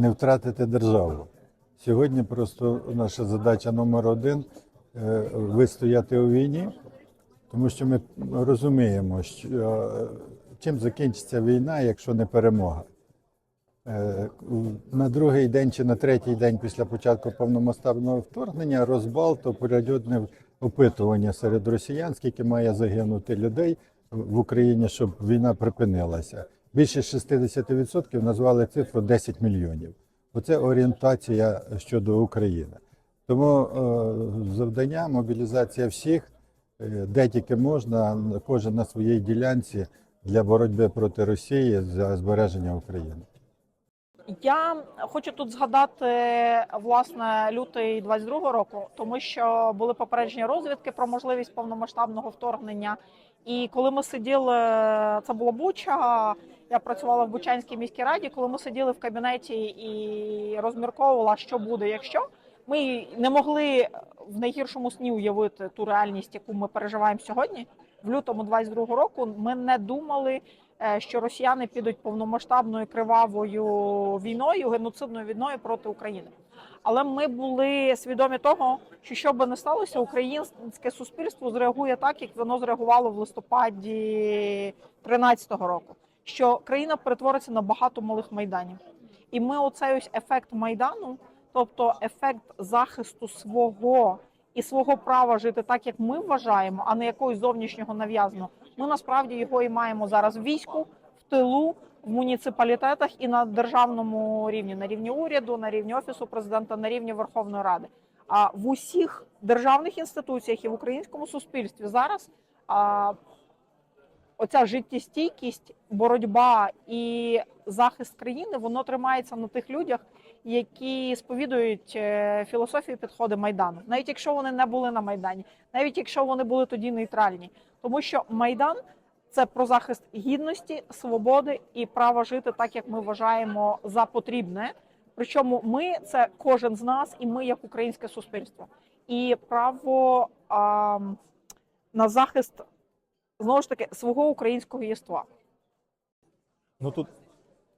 не втратити державу. Сьогодні просто наша задача номер один е, вистояти у війні, тому що ми розуміємо, що е, чим закінчиться війна, якщо не перемога. Е, На другий день чи на третій день після початку повномасштабного вторгнення розбалт оприлюднив опитування серед росіян, скільки має загинути людей в Україні, щоб війна припинилася. Більше 60% назвали цифру 10 мільйонів. Оце орієнтація щодо України. Тому е, завдання мобілізація всіх, е, де тільки можна, кожен на своїй ділянці для боротьби проти Росії за збереження України. Я хочу тут згадати власне лютий 22 року, тому що були попереджені розвідки про можливість повномасштабного вторгнення. І коли ми сиділи, це було Буча. Я працювала в Бучанській міській раді. Коли ми сиділи в кабінеті і розмірковувала, що буде, якщо ми не могли в найгіршому сні уявити ту реальність, яку ми переживаємо сьогодні. В лютому 22 року ми не думали, е, що росіяни підуть повномасштабною кривавою війною, геноцидною війною проти України. Але ми були свідомі того, що що би не сталося, українське суспільство зреагує так, як воно зреагувало в листопаді 13-го року. Що країна перетвориться на багато малих майданів, і ми оцей ось ефект майдану, тобто ефект захисту свого і свого права жити так, як ми вважаємо, а не якогось зовнішнього нав'язаного. Ми насправді його і маємо зараз в війську, в тилу, в муніципалітетах і на державному рівні, на рівні уряду, на рівні офісу президента, на рівні Верховної Ради. А в усіх державних інституціях і в українському суспільстві зараз оця життєстійкість, боротьба і захист країни воно тримається на тих людях, які сповідують е, філософію підходи майдану, навіть якщо вони не були на майдані, навіть якщо вони були тоді нейтральні, тому що майдан це про захист гідності, свободи і права жити так, як ми вважаємо за потрібне. Причому ми це кожен з нас, і ми як українське суспільство, і право а, на захист знову ж таки свого українського єства. Ну тут,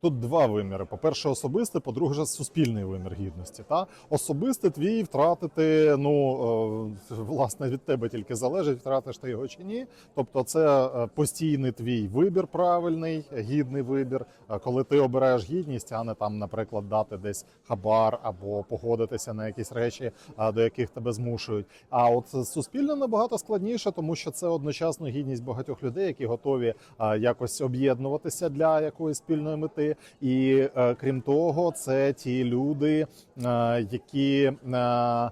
тут два виміри. По-перше, особистий, по-друге, суспільний вимір гідності. Та? Особистий твій втратити, ну, е, власне, від тебе тільки залежить, втратиш ти його чи ні. Тобто, це е, постійний твій вибір правильний, гідний вибір, е, коли ти обираєш гідність, а не там, наприклад, дати десь хабар або погодитися на якісь речі, до яких тебе змушують. А от суспільно набагато складніше, тому що це одночасно гідність багатьох людей, які готові якось об'єднуватися для якоїсь спільної мети. І е, крім того, це ті люди, е, які е,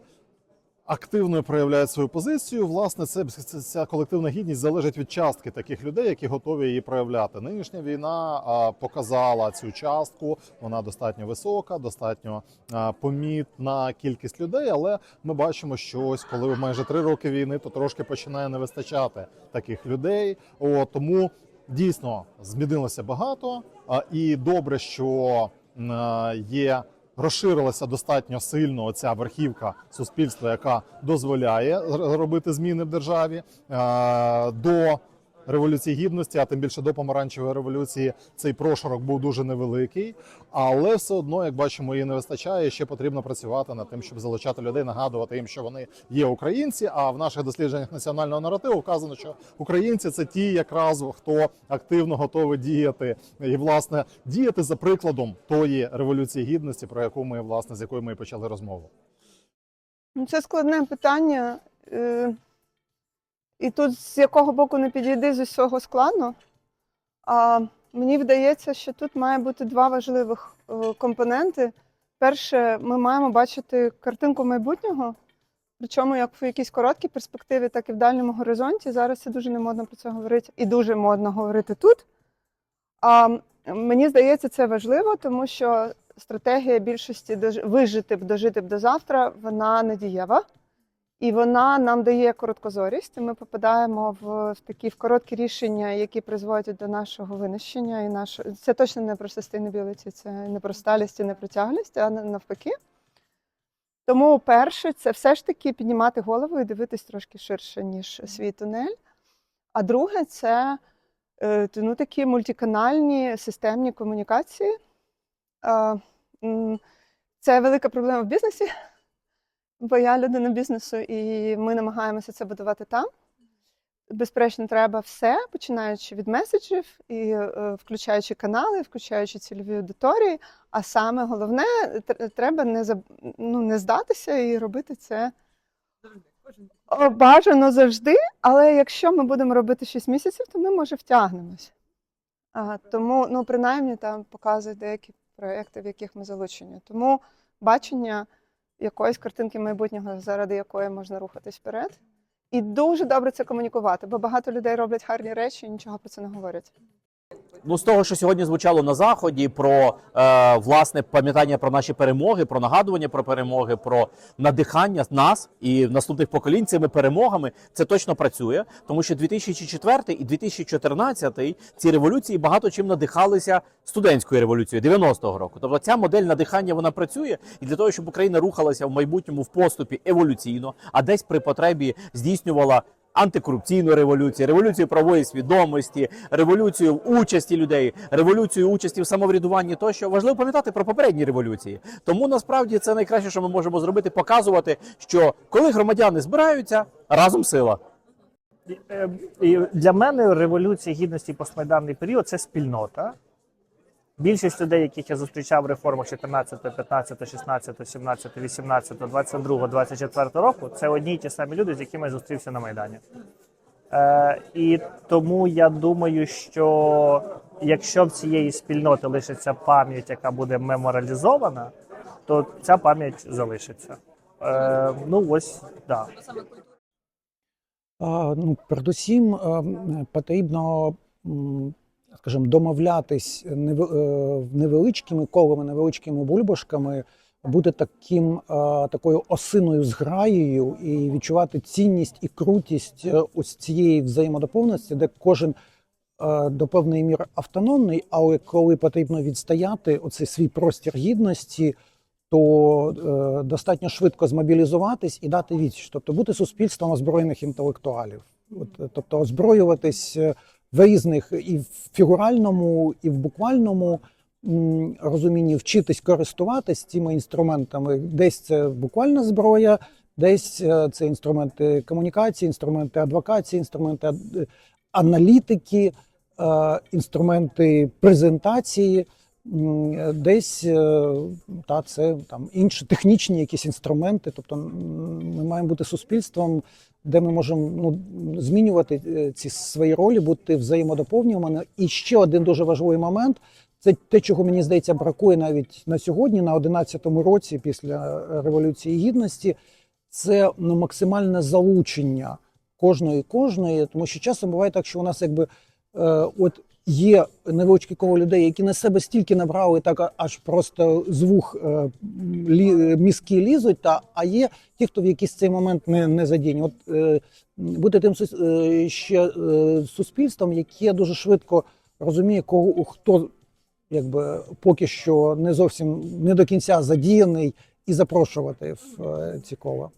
активно проявляють свою позицію. Власне, це, ця колективна гідність залежить від частки таких людей, які готові її проявляти. Нинішня війна показала цю частку. Вона достатньо висока, достатньо помітна кількість людей. Але ми бачимо, що ось коли майже три роки війни, то трошки починає не вистачати таких людей. О, тому дійсно змінилося багато, і добре, що є. Розширилася достатньо сильно оця верхівка суспільства, яка дозволяє робити зміни в державі до революції гідності, а тим більше до помаранчевої революції, цей прошарок був дуже невеликий. Але все одно, як бачимо, її не вистачає. Ще потрібно працювати над тим, щоб залучати людей, нагадувати їм, що вони є українці. А в наших дослідженнях національного наративу вказано, що українці це ті, якраз хто активно готовий діяти і власне діяти за прикладом тої революції гідності, про яку ми власне з якої ми і почали розмову. Ну, Це складне питання. І тут з якого боку не підійди з усього складно. А мені вдається, що тут має бути два важливих е, компоненти. Перше, ми маємо бачити картинку майбутнього, причому як в якійсь короткій перспективі, так і в дальньому горизонті. Зараз це дуже не модно про це говорити, і дуже модно говорити тут. А мені здається, це важливо, тому що стратегія більшості вижити б, дожити б до завтра, вона не дієва. І вона нам дає короткозорість, і ми попадаємо в, такі в короткі рішення, які призводять до нашого винищення. І нашого... Це точно не про sustainability, це не про сталість і не про тяглість, а навпаки. Тому, перше, це все ж таки піднімати голову і дивитись трошки ширше, ніж свій тунель. А друге, це е, ну, такі мультиканальні системні комунікації. Це велика проблема в бізнесі, бо я людина бізнесу, і ми намагаємося це будувати там. Безперечно, треба все, починаючи від меседжів і е, включаючи канали, включаючи цільові аудиторії. А саме головне, треба не заб... ну, не здатися і робити це бажано завжди. Але якщо ми будемо робити 6 місяців, то ми може втягнемось. А, тому, ну, принаймні, там показують деякі проекти, в яких ми залучені. Тому бачення якоїсь картинки майбутнього, заради якої можна рухатись вперед. І дуже добре це комунікувати, бо багато людей роблять гарні речі і нічого про це не говорять. Ну, з того, що сьогодні звучало на заході, про е, власне пам'ятання про наші перемоги, про нагадування про перемоги, про надихання нас і наступних поколінь цими перемогами, це точно працює, тому що 2004 і 2014 ці революції багато чим надихалися студентською революцією 90-го року. Тобто ця модель надихання вона працює, і для того, щоб Україна рухалася в майбутньому в поступі еволюційно, а десь при потребі здійснювала антикорупційну революцію, революцію правової свідомості, революцію в участі людей, революцію участі в самоврядуванні. Тощо важливо пам'ятати про попередні революції. Тому насправді це найкраще, що ми можемо зробити, показувати, що коли громадяни збираються, разом сила. Е, І для мене революція гідності постмайданний період це спільнота. Більшість людей, яких я зустрічав в реформах 14, 15, 16, 17, 18, 22, 24 року, це одні й ті самі люди, з якими я зустрівся на Майдані. Е, і тому я думаю, що якщо в цієї спільноти лишиться пам'ять, яка буде меморалізована, то ця пам'ять залишиться. Е, ну ось. Да. Ну, передусім е, потрібно, скажімо, домовлятись нев- е, невеличкими колами, невеличкими бульбашками, бути таким, е, такою осиною зграєю і відчувати цінність і крутість е, ось цієї взаємодоповненості, де кожен е, до певної міри автономний, але коли потрібно відстояти оцей свій простір гідності, то е, достатньо швидко змобілізуватись і дати відсіч, тобто бути суспільством озброєних інтелектуалів, От, е, тобто озброюватись е, в різних і в фігуральному, і в буквальному розумінні, вчитись користуватись цими інструментами. Десь це буквальна зброя, десь е, це інструменти комунікації, інструменти адвокації, інструменти е, аналітики, е, інструменти презентації. Десь е, та це там інші технічні якісь інструменти. Тобто ми маємо бути суспільством, де ми можемо ну, змінювати е, ці свої ролі, бути взаємодоповнюваними. І ще один дуже важливий момент це те, чого мені здається бракує навіть на сьогодні, на 11-му році після е, революції гідності. Це ну, максимальне залучення кожної кожної, тому що часом буває так, що у нас якби от є невеличке коло людей, які на себе стільки набрали, так аж просто з вух е, лі, мізки лізуть, та а є ті, хто в якийсь цей момент не, не задіяні. От е, бути тим е, ще е, суспільством, яке дуже швидко розуміє, кого хто якби поки що не зовсім не до кінця задіяний, і запрошувати в е, ці кола.